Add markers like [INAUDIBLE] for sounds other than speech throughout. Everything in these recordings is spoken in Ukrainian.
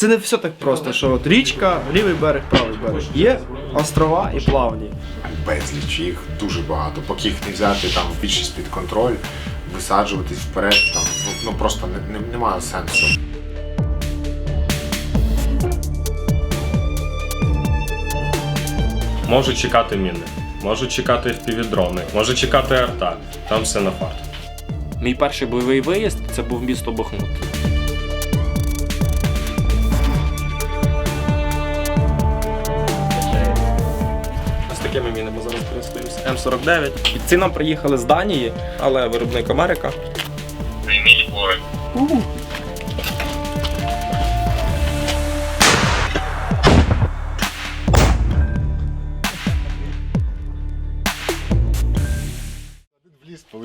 Це не все так просто, що от річка, лівий берег, правий берег. Є острова і плавні. безліч, їх дуже багато. Поки їх не взяти там більшість під контроль, висаджуватись вперед, там ну, ну просто не, не, немає сенсу. Можуть чекати міни, можуть чекати FPV-дрони, може чекати арта. Там все на фарт. Мій перший бойовий виїзд це був місто Бахмут. Такими мінами зараз користуємося. М49. Ці нам приїхали з Данії, але виробник Америка. В ліс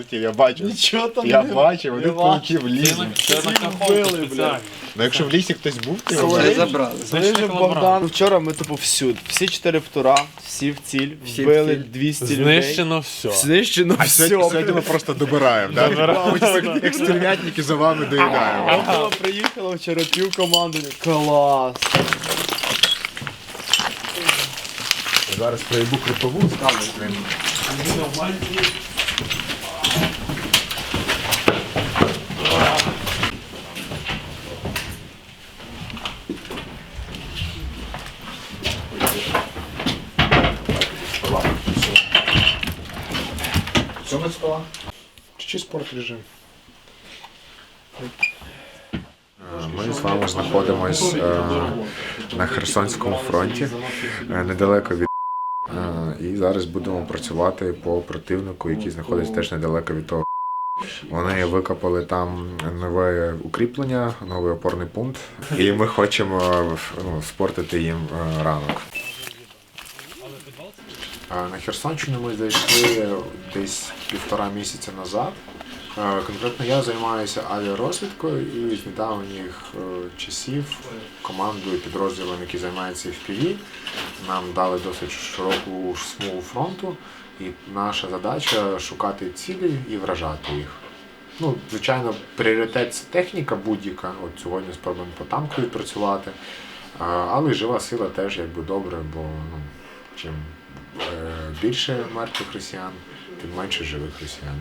полетів, я бачив. Нічого там Я бачив, один полетів в ліс. Це на каховку спеціально. Ну якщо в лісі хтось був, то його Слухай, забрали. Знайшли колаборанта. Богдан. Вчора ми тупо всюди. Всі чотири птура, всі в ціль, вбили 200 людей. Знищено все. Знищено А все. сьогодні, сьогодні ми просто добираємо, да? Ми як стрільнятники за вами доїдаємо. Антона приїхала вчора пів команди. Клас. Зараз проїбу крипову, ставлю. Чи спорт режим? Ми з вами знаходимось е, на Херсонському фронті, е, недалеко від. е, І зараз будемо працювати по противнику, який знаходиться теж недалеко від того. Вони викопали там нове укріплення, новий опорний пункт, і ми хочемо е, ну, спортити їм е, ранок. На Херсонщину ми зайшли десь півтора місяця назад. Конкретно я займаюся авіарозвідкою і з недавніх е, часів командою підрозділом, який займається FPV, нам дали досить широку смугу фронту, і наша задача шукати цілі і вражати їх. Ну, звичайно, пріоритет це техніка будь-яка. От сьогодні спробуємо по танку відпрацювати. Але жива сила теж якби добре, бо ну, чим більше мертвих росіян, тим менше живих росіян.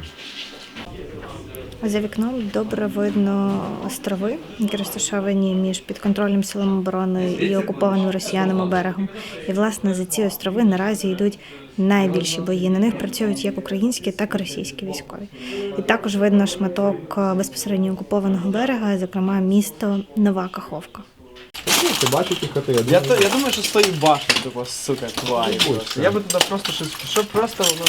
За вікном добре видно острови, які розташовані між підконтрольним силам оборони і окупованим росіянами берегом. І власне за ці острови наразі йдуть найбільші бої. На них працюють як українські, так і російські військові. І також видно шматок е, безпосередньо окупованого берега, зокрема місто Нова Каховка. Ти бачиш ті коти? Я, то, я думаю, що свої башні, типу, сука, тварі. просто. Я би туди просто щось, щоб просто воно.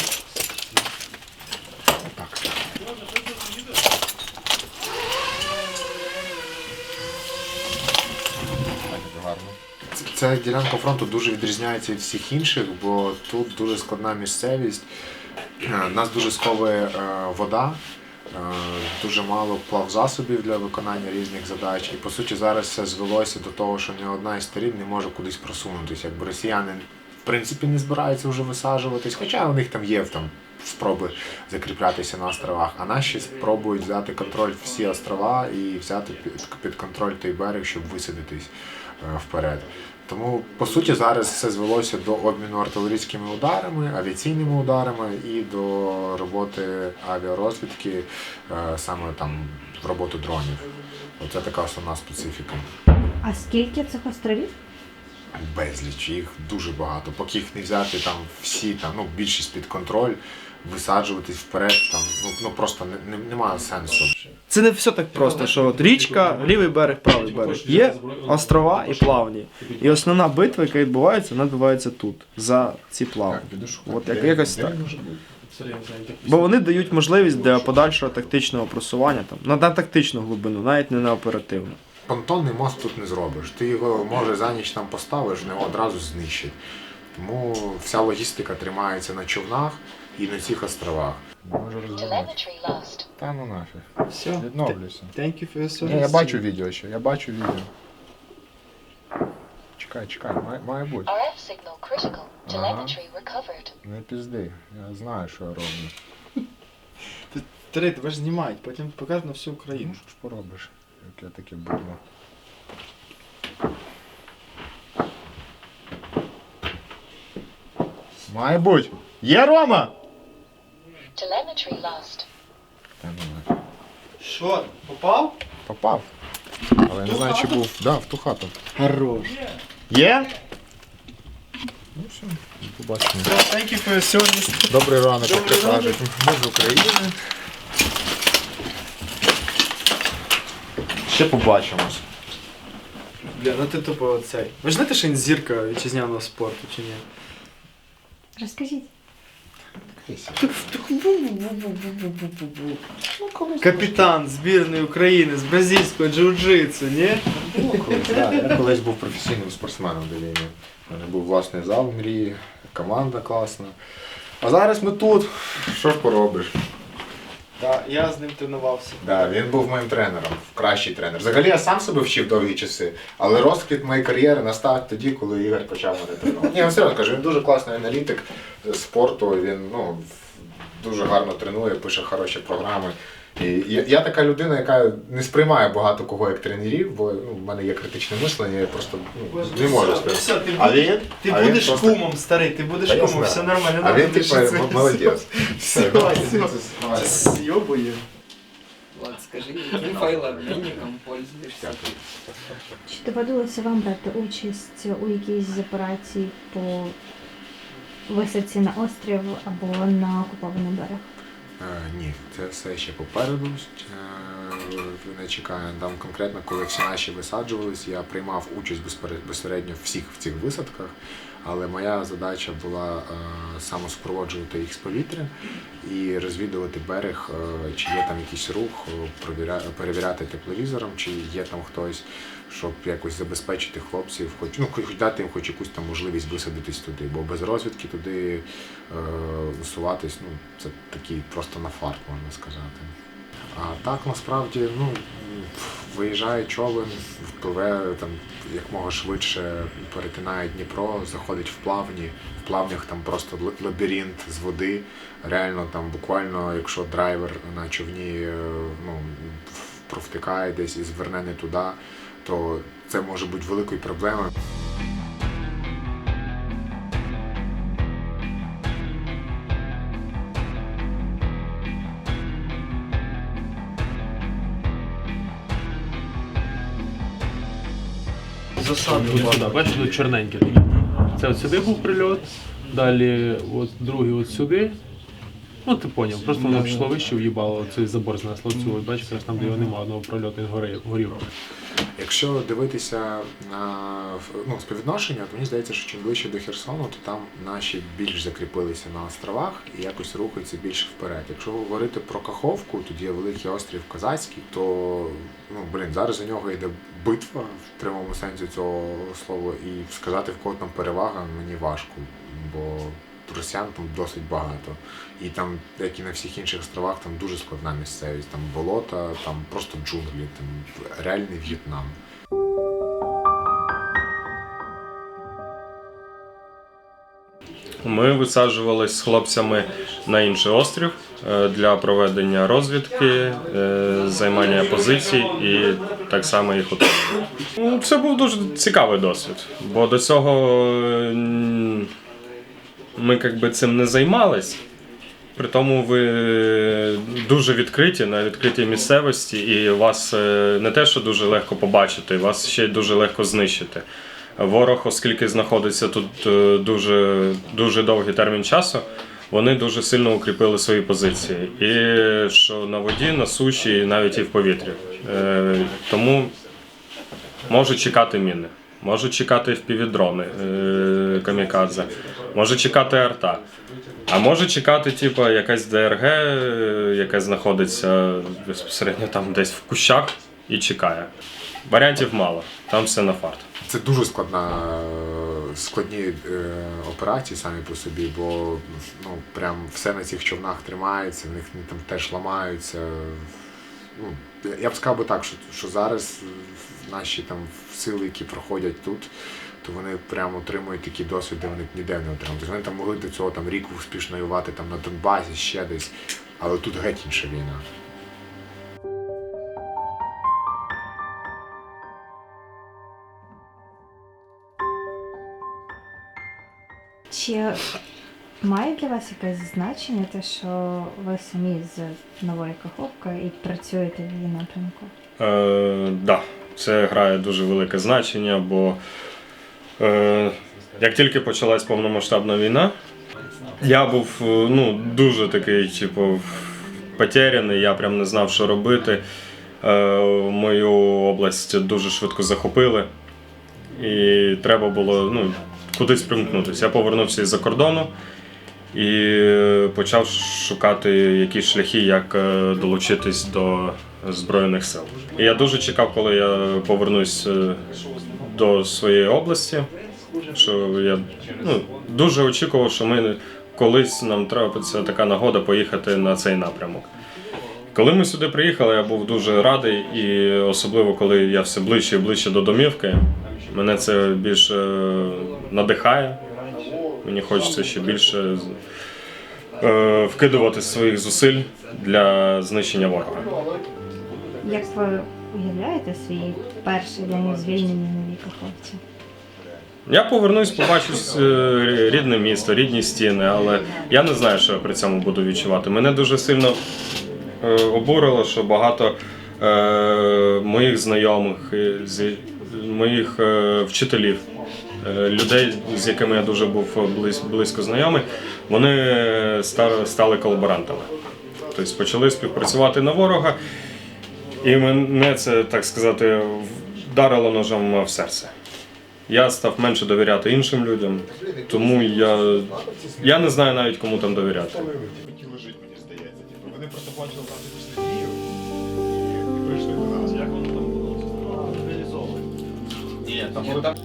Ц- Ця ділянка фронту дуже відрізняється від всіх інших, бо тут дуже складна місцевість. Е, Нас дуже сковує е, вода, дуже мало плавзасобів для виконання різних задач. І по суті зараз все звелося до того, що ні одна із сторін не може кудись просунутися. Якби росіяни в принципі не збираються вже висаджуватись, хоча у них там є там спроби закріплятися на островах, а наші спробують взяти контроль всі острова і взяти під, під контроль той берег, щоб висадитись е, вперед. Тому по суті зараз все звелося до обміну артилерійськими ударами, авіаційними ударами і до роботи авіарозвідки, е, саме там в роботу дронів. Оце така основна специфіка. А скільки цих островів? Безліч, їх дуже багато. Поки їх не взяти там всі, там, ну, більшість під контроль, висаджуватись вперед, там, ну, ну просто не, не, немає сенсу. Це не все так просто, що от річка, лівий берег, правий берег. Є острова і плавні. І основна битва, яка відбувається, вона відбувається тут, за ці плавні. От як, якось так. Бо вони дають можливість для подальшого тактичного просування там, на, на тактичну глибину, навіть не на оперативну. Понтонний мост тут не зробиш. Ти його може за ніч там поставиш, не одразу знищить. Тому вся логістика тримається на човнах і на цих островах. Можу розгорнути. Та ну нафіг. Все. Відновлюся. Thank you for your service. Ні, я бачу відео ще, я бачу відео. Чекай, чекай, має, має бути. RF signal critical. Telemetry recovered. Не пізди, я знаю, що я роблю. [LAUGHS] Три, тебе ж знімають, потім покажуть на всю Ну, Україну. що ж поробиш, яке таке було. Має бути. Є Рома! Telemetry lost. Та ну, Що? Попав? Попав. Але я не знаю, чи був. Да, в ту хату. Хорош. Є? Ну все, побачимо. Thank you for your service. Добрий ранок, як то кажуть. Ми з України. Ще побачимось. Бля, ну ти тупо цей. Ви ж знаєте, що він зірка вітчизняного спорту чи ні? Розкажіть. Капітан збірної України з бразильського джиу-джитсу, ні? Колись, да, я колись був професійним спортсменом до війни. У мене був власний зал мрії, команда класна. А зараз ми тут. Що ж поробиш? Так, я з ним тренувався. Да, він був моїм тренером, кращий тренер. Взагалі я сам себе вчив довгі часи, але розквіт моєї кар'єри настав тоді, коли Ігор почав мене тренувати. Ні, я одно кажу, він дуже класний аналітик спорту, він ну, дуже гарно тренує, пише хороші програми. І я, я така людина, яка не сприймає багато кого як тренерів, бо ну, в мене є критичне мислення, я просто ну, не можу сприймати. все, ти А будеш, він? ти А він будеш просто- кумом, старий, ти будеш Та я кумом, знаю. все нормально. А він типу лишитися. молодець. Все, Давай, все, все. давай. З'йобує. Влад, скажи, яким файлообмінником пользуєшся? Чи доводилося вам брати участь у якійсь з операцій по висадці на острів або на окупований берег? Е, ні, це все ще попереду. Е, не чекає. Там конкретно, коли всі наші висаджувались, я приймав участь безпосередньо всіх в цих висадках, але моя задача була е, самосупроводжувати їх з повітря і розвідувати берег, чи є там якийсь рух, перевіряти тепловізором, чи є там хтось, щоб якось забезпечити хлопців, хоч ну хоч дати їм хоч якусь там можливість висадитись туди, бо без розвідки туди е, висуватись, ну це такий просто на фарт, можна сказати. А так насправді, ну виїжджає човен, впливе там якмога швидше перетинає Дніпро, заходить в плавні. В плавнях там просто лабіринт з води. Реально там буквально, якщо драйвер на човні е, ну, провтикає десь і зверне не туди, то це може бути великою проблемою. Засаду. Сюди, бачиш, тут чорненьке. Це от сюди був прильот, далі от другий от сюди. Ну, ти поняв, просто воно пішло вище, в'їбало, цей забор знесло цю, бачиш, там, де його немає, одного прольоту, він горів. Якщо дивитися на ну, співвідношення, то мені здається, що чим ближче до Херсону, то там наші більш закріпилися на островах і якось рухаються більше вперед. Якщо говорити про Каховку, тоді є великий острів Козацький, то ну блін, зараз за нього йде битва в прямому сенсі цього слова, і сказати в кого там перевага мені важко, бо росіян там досить багато. І там, як і на всіх інших островах, там дуже складна місцевість, там болота, там просто джунглі, там реальний В'єтнам. Ми висаджувались з хлопцями на інший острів е, для проведення розвідки, е, займання позицій і так само їх утримання. Ну, Це був дуже цікавий досвід, бо до цього ми якби цим не займались. При тому ви дуже відкриті на відкритій місцевості, і вас е, не те, що дуже легко побачити, вас ще й дуже легко знищити. Ворог, оскільки знаходиться тут е, дуже, дуже довгий термін часу, вони дуже сильно укріпили свої позиції. І що на воді, на суші, і навіть і в повітрі. Е, Тому можуть чекати міни, можуть чекати впівдрони камікадзе, може чекати арта. А може чекати, типу, якась ДРГ, е, яка знаходиться безпосередньо там десь в кущах і чекає. Варіантів мало, там все на фарт. Це дуже складна, складні е, операції самі по собі, бо ну, прям все на цих човнах тримається, в них там теж ламаються. Ну, я б сказав би так, що, що зараз наші там сили, які проходять тут, то вони прямо отримують такі досвіди, вони ніде не отримують. Тобто Вони там могли до цього там рік успішно воювати там на Донбасі, ще десь, але тут геть інша війна. Чи Має для вас якесь значення те, що ви самі з нової Каховки і працюєте в її напрямку? Е, да, це грає дуже велике значення, бо як тільки почалась повномасштабна війна, я був е, ну, дуже такий, типу, потеряний, я прям не знав, що робити. Е, мою область дуже швидко захопили, і треба було ну, кудись примкнутися. Я повернувся із-за кордону і е, почав шукати якісь шляхи, як е, долучитись до Збройних сил. І я дуже чекав, коли я повернусь е, до своєї області. Що я ну, дуже очікував, що ми колись нам трапиться така нагода поїхати на цей напрямок. Коли ми сюди приїхали, я був дуже радий, і особливо коли я все ближче і ближче до домівки, мене це більше надихає. Мені хочеться ще більше е, вкидувати своїх зусиль для знищення ворога. Як уявляєте свій перший день звільнення в новій Каховці? Я повернусь, побачу е, рідне місто, рідні стіни, але я не знаю, що я при цьому буду відчувати. Мене дуже сильно е, обурило, що багато е, моїх знайомих, зі- моїх вчителів, людей, з якими я дуже був близь- близько знайомий, вони стали колаборантами. Тобто почали співпрацювати на ворога, і мене це, так сказати, вдарило ножом в серце. Я став менше довіряти іншим людям, тому я, я не знаю навіть кому там довіряти. Вони просто бачили там після надію і прийшли до нас. Як воно там було реалізовано? Ні, там було так.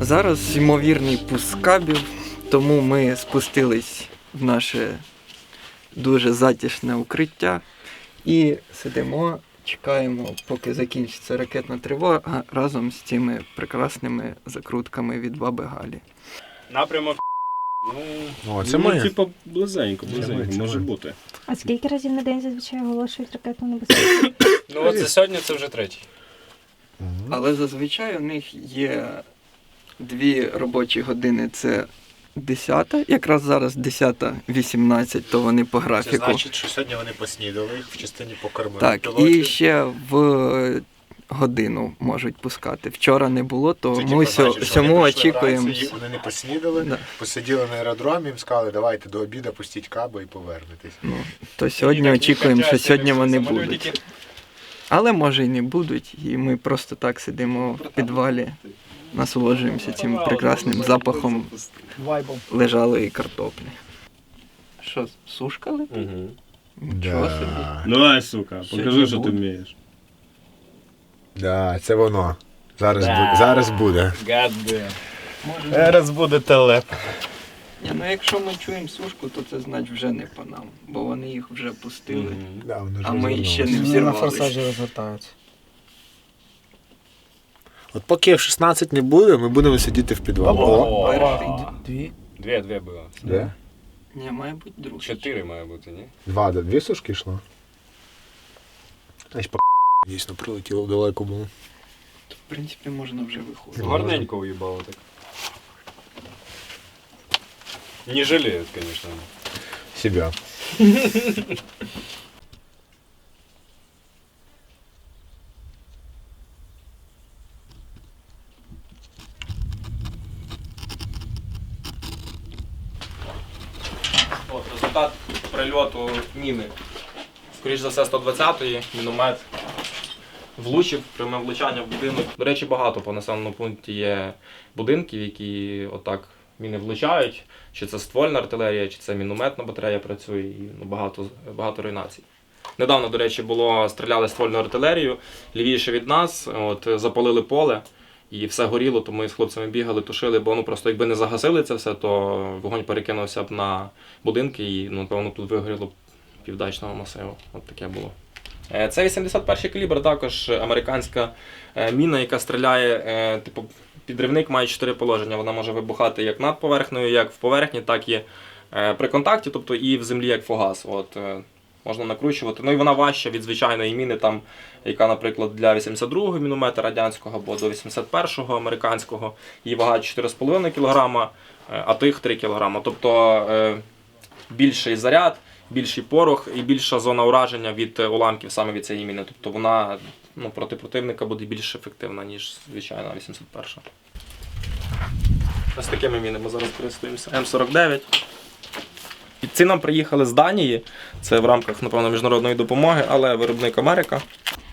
Зараз ймовірний пуск кабів, тому ми спустились в наше дуже затішне укриття і сидимо, чекаємо, поки закінчиться ракетна тривога разом з цими прекрасними закрутками від баби Галі. Напрямок. Ну, О, це моє. типу, близенько, близенько, це може бути. А скільки разів на день зазвичай оголошують ракетну небезпеку? [COUGHS] Ну, оце сьогодні це вже третій. Але зазвичай у них є дві робочі години. Це 10, якраз зараз 10.18, то вони по графіку. Це значить, що сьогодні вони поснідали, їх в частині покормили. Так, і ще в годину можуть пускати. Вчора не було, Це, тому типу, сьо- значить, що сьому прийшли очікуємо. вранці, Вони не поснідали, Да. посиділи на аеродромі, їм сказали, давайте до обіду пустіть кабу і повернетесь. Ну, то сьогодні очікуємо, що сьогодні вони будуть. Але може і не будуть, і ми просто так сидимо в підвалі, насолоджуємося цим прекрасним запахом лежалої картоплі. Що, сушка летить? Угу. Нічого собі. Давай, сука, покажи, що ти вмієш. Да, це воно. Зараз, буде. Зараз буде. Зараз буде телеп. Ні, ну якщо ми чуємо сушку, то це значить вже не по нам, бо вони їх вже пустили. Да, воно ж А ми ще не розвернулося. взірвалися. розвертаються. От поки в 16 не буде, ми будемо сидіти в підвалі. О, Перший. Дві. Дві, дві було. де? Ні, має бути другий. Чотири має бути, ні? Два, де дві сушки йшло? Аж по дійсно прилетіло далеко було. В принципі, можна вже виходити. Гарненько уїбало так. Не жалеют, конечно. Себя. От, результат прильоту міни. Скоріше за все, 120-ї, міномет влучив, пряме влучання в будинок. До речі, багато по населеному пункті є будинків, які отак міни влучають, чи це ствольна артилерія, чи це мінометна батарея працює, і ну, багато, багато руйнацій. Недавно, до речі, було стріляли ствольною артилерією лівіше від нас, от запалили поле. І все горіло, то ми з хлопцями бігали, тушили, бо ну просто якби не загасили це все, то вогонь перекинувся б на будинки і ну, напевно тут вигоріло б півдачного масиву. От таке було. Е, Це 81 калібр, також американська е, міна, яка стріляє, е, типу, підривник має чотири положення. Вона може вибухати як над поверхнею, як в поверхні, так і при контакті, тобто і в землі як фугас. От, можна накручувати. Ну і вона важча від звичайної міни, там, яка, наприклад, для 82-го міномета радянського або до 81-го американського. Її вага 4,5 кг, а тих 3 кг. Тобто більший заряд, більший порох і більша зона ураження від е, уламків саме від цієї міни. Тобто вона ну, проти противника буде більш ефективна, ніж звичайна 81. Ось такими мінами зараз користуємося. М49. Ці нам приїхали з Данії. Це в рамках, напевно, міжнародної допомоги, але виробник Америка.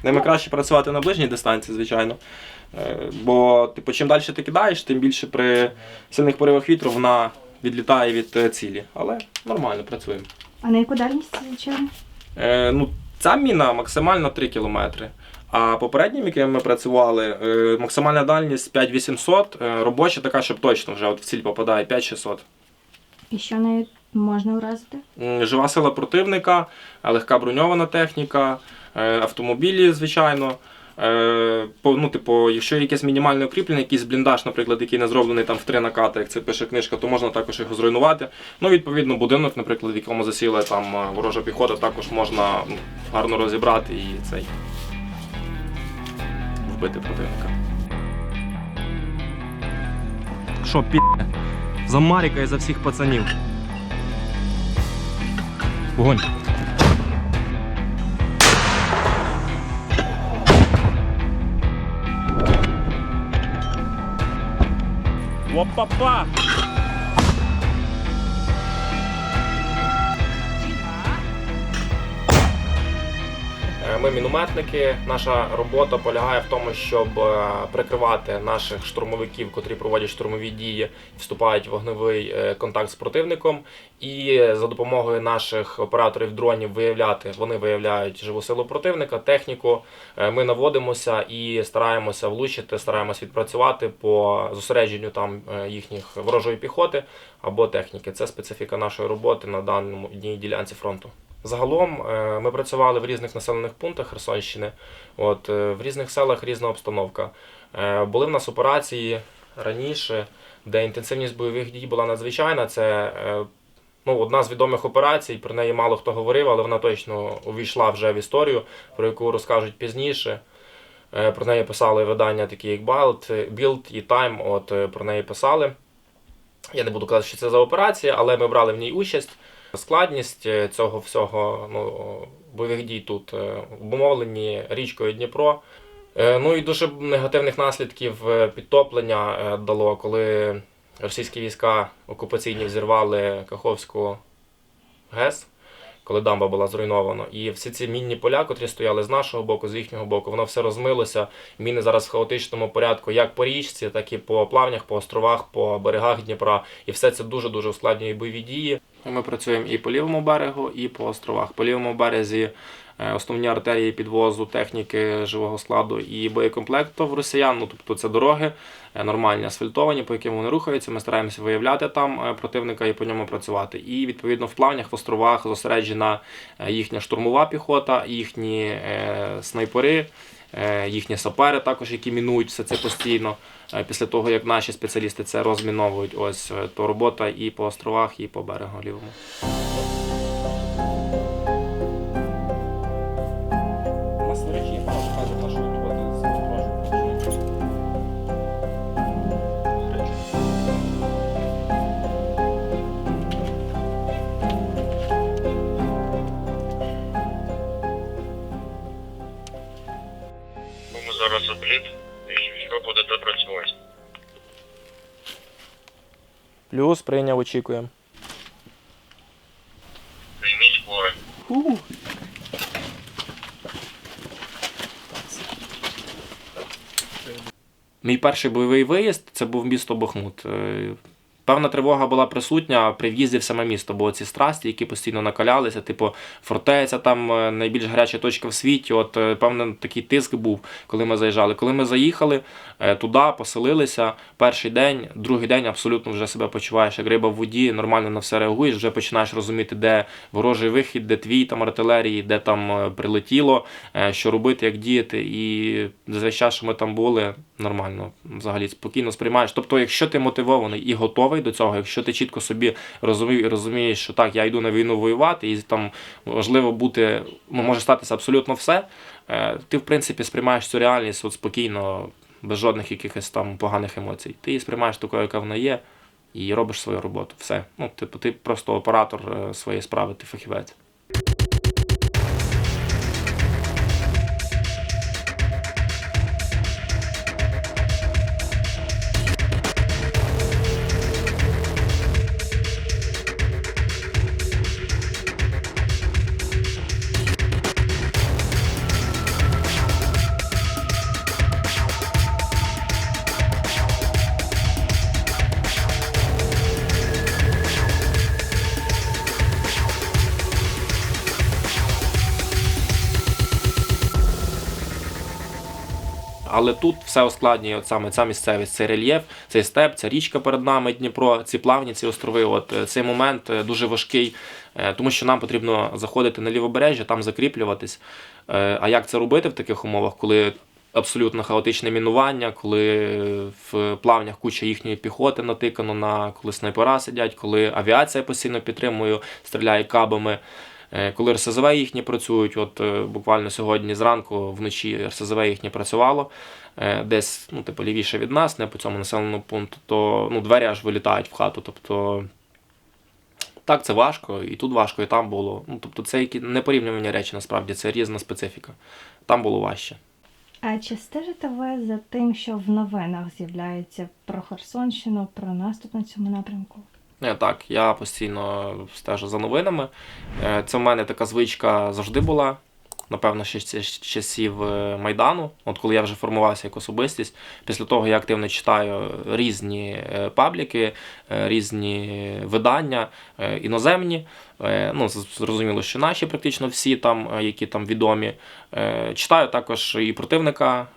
Ними краще працювати на ближній дистанції, звичайно. Е, Бо типу, чим далі ти кидаєш, тим більше при сильних поривах вітру вона відлітає від е, цілі. Але нормально працюємо. А на яку дальність звичайно? Е, ну, ця міна максимально 3 кілометри. А попереднім, яким ми працювали, е, максимальна дальність 5800, е, робоча така, щоб точно вже от в ціль попадає 5600. І що нею можна уразити? М, Жива сила противника, е, легка броньована техніка, е, автомобілі, звичайно. Е, Ну, типу, якщо є якесь мінімальне укріплення, якийсь бліндаж, наприклад, який не зроблений там в три накати, як це пише книжка, то можна також його зруйнувати. Ну, відповідно, будинок, наприклад, в якому засіла там е, ворожа піхота, також можна ну, гарно розібрати і цей вбити противника. Що, пі... За Маріка і за всіх пацанів. Вогонь. Опа-па! Е, Ми мінометники. Наша робота полягає в тому, щоб е, прикривати наших штурмовиків, котрі проводять штурмові дії, вступають в вогневий е, контакт з противником, і за допомогою наших операторів дронів виявляти. Вони виявляють живу силу противника, техніку. Е, Ми наводимося і стараємося влучити, стараємося відпрацювати по зосередженню там е, їхніх ворожої піхоти або техніки. Це специфіка нашої роботи на даному дній ділянці фронту. Загалом е, ми працювали в різних населених пунктах Херсонщини. От, е, в різних селах різна обстановка. Е, Були в нас операції раніше, де інтенсивність бойових дій була надзвичайна. Це ну, одна з відомих операцій, про неї мало хто говорив, але вона точно увійшла вже в історію, про яку розкажуть пізніше. Про неї писали видання, такі як Bild і Time, от про неї писали. Я не буду казати, що це за операція, але ми брали в ній участь. Складність е, цього всього ну, бойових дій тут е, обумовлені річкою Дніпро. Е, Ну і дуже негативних наслідків підтоплення дало, коли російські війська окупаційні взірвали Каховську ГЕС, коли дамба була зруйнована. І всі ці мінні поля, котрі стояли з нашого боку, з їхнього боку, воно все розмилося. Міни зараз в хаотичному порядку, як по річці, так і по плавнях, по островах, по берегах Дніпра. І все це дуже дуже ускладнює бойові дії. Ми працюємо і по лівому берегу, і по островах. По лівому березі е, основні артерії підвозу техніки живого складу і боєкомплекту в росіян. Ну тобто це дороги е, нормальні, асфальтовані, по яким вони рухаються. Ми стараємося виявляти там е, противника і по ньому працювати. І відповідно в плавнях, в островах зосереджена їхня штурмова піхота, їхні снайпери. Е, Їхні сапери також, які мінують все це постійно. Е, Після того, як наші спеціалісти це розміновують, ось е, то робота і по островах, і по берегу лівому. Плюс прийняв, очікуємо. Прийміть хвори. Мій перший бойовий виїзд це був місто Бахмут. Певна тривога була присутня при в'їзді в саме місто, бо ці страсті, які постійно накалялися, типу фортеця, там е, найбільш гаряча точка в світі. От е, певний такий тиск був, коли ми заїжджали. Коли ми заїхали е, туди, поселилися, перший день, другий день абсолютно вже себе почуваєш як риба в воді, нормально на все реагуєш, вже починаєш розуміти, де ворожий вихід, де твій там артилерії, де там прилетіло, що робити, як діяти. І за час, що ми там були, нормально, взагалі спокійно сприймаєш. Тобто, якщо ти мотивований і готовий до цього, якщо ти чітко собі розумів, розумієш, що так, я йду на війну воювати, і там важливо бути, ну, може статися абсолютно все, е, ти в принципі сприймаєш цю реальність от спокійно, без жодних якихось там поганих емоцій. Ти її сприймаєш такою, яка вона є, і робиш свою роботу. Все. Ну, типу, ти просто оператор е, своєї справи, ти фахівець. Але тут все ускладнює от саме ця місцевість, цей рельєф, цей степ, ця річка перед нами, Дніпро, ці плавні, ці острови. От е, цей момент е, дуже важкий, е, тому що нам потрібно заходити на лівобережжя, там закріплюватись. А як це робити в таких умовах, коли абсолютно хаотичне мінування, коли в плавнях куча їхньої піхоти натикано на коли снайпера сидять, коли авіація постійно підтримує, стріляє кабами. Е, Коли РСЗВ їхні працюють, от е, буквально сьогодні зранку вночі РСЗВ їхнє працювало е, десь ну, типу, лівіше від нас, не по цьому населеному пункту, то ну, двері аж вилітають в хату. Тобто так, це важко, і тут важко, і там було. Ну, тобто це які непорівнювані речі, насправді, це різна специфіка. Там було важче. А чи стежите ви за тим, що в новинах з'являється про Херсонщину, про наступ на цьому напрямку? Не, так, я постійно стежу за новинами. Е, Це в мене така звичка завжди була. Напевно, ще з часів е, Майдану, от коли я вже формувався як особистість, після того я активно читаю різні е, пабліки, е, різні видання, е, іноземні. Е, Ну, зрозуміло, що наші практично всі там, е, які там відомі. Е, Читаю також і противника.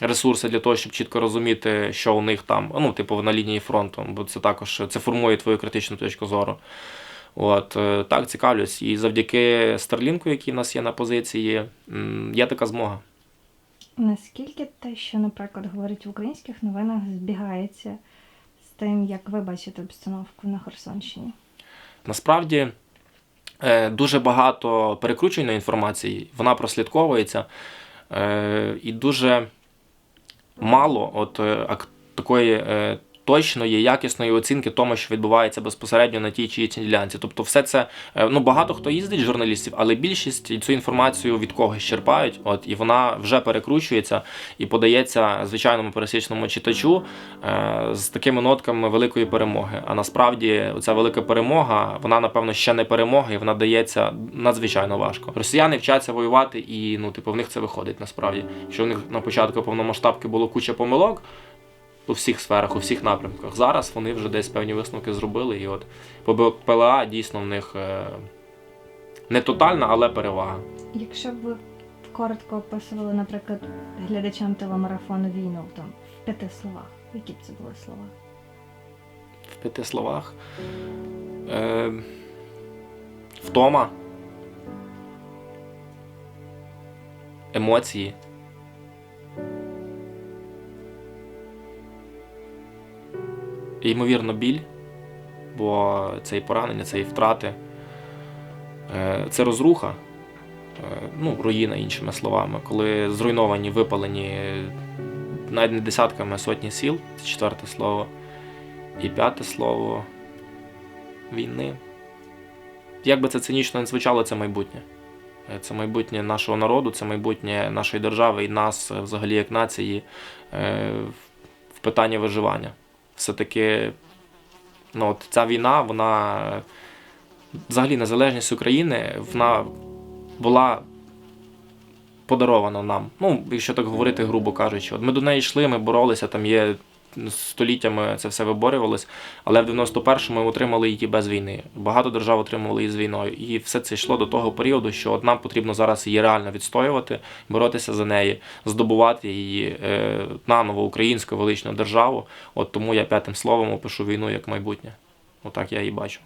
Ресурси для того, щоб чітко розуміти, що у них там, ну, типу, на лінії фронту, бо це також це формує твою критичну точку зору. От е, так цікавлюсь. І завдяки Старлінку, який в нас є на позиції, є така змога. Наскільки те, що, наприклад, говорить в українських новинах, збігається з тим, як ви бачите обстановку на Херсонщині? Насправді е, дуже багато перекрученої інформації, вона прослідковується, е, і дуже мало от, е, такої е, точної, якісної оцінки тому, що відбувається безпосередньо на тій чи іншій ділянці. Тобто, все це е, ну багато хто їздить журналістів, але більшість цю інформацію від когось черпають, от і вона вже перекручується і подається звичайному пересічному читачу е, з такими нотками великої перемоги. А насправді ця велика перемога, вона напевно ще не перемога, і вона дається надзвичайно важко. Росіяни вчаться воювати, і ну, типу, в них це виходить насправді. Якщо в них на початку повномасштабки було куча помилок у всіх сферах, у всіх напрямках. Зараз вони вже десь певні висновки зробили, і от по ПЛА дійсно в них е, не тотальна, але перевага. Якщо б ви коротко описували, наприклад, глядачам телемарафону війну там в п'яти словах, які б це були слова? в п'яти словах. Е, втома. Емоції. Ймовірно, біль, бо це і поранення, це і втрати. Е, це розруха, е, ну, руїна, іншими словами, коли зруйновані, випалені навіть не десятками, сотні сіл, це четверте слово. І п'яте слово війни. Як би це цинічно не звучало, це майбутнє. Е, Це майбутнє нашого народу, це майбутнє нашої держави і нас взагалі як нації в питанні виживання. Все-таки ну, от ця війна, вона е, взагалі незалежність України, вона була подарована нам. Ну, якщо так говорити, грубо кажучи. От ми до неї йшли, ми боролися, там є століттями це все виборювалось, але в 91-му ми отримали її без війни. Багато держав отримували її з війною. І все це йшло до того періоду, що нам потрібно зараз її реально відстоювати, боротися за неї, здобувати її е, наново українську величну державу. От тому я п'ятим словом опишу війну як майбутнє. Отак я її бачу.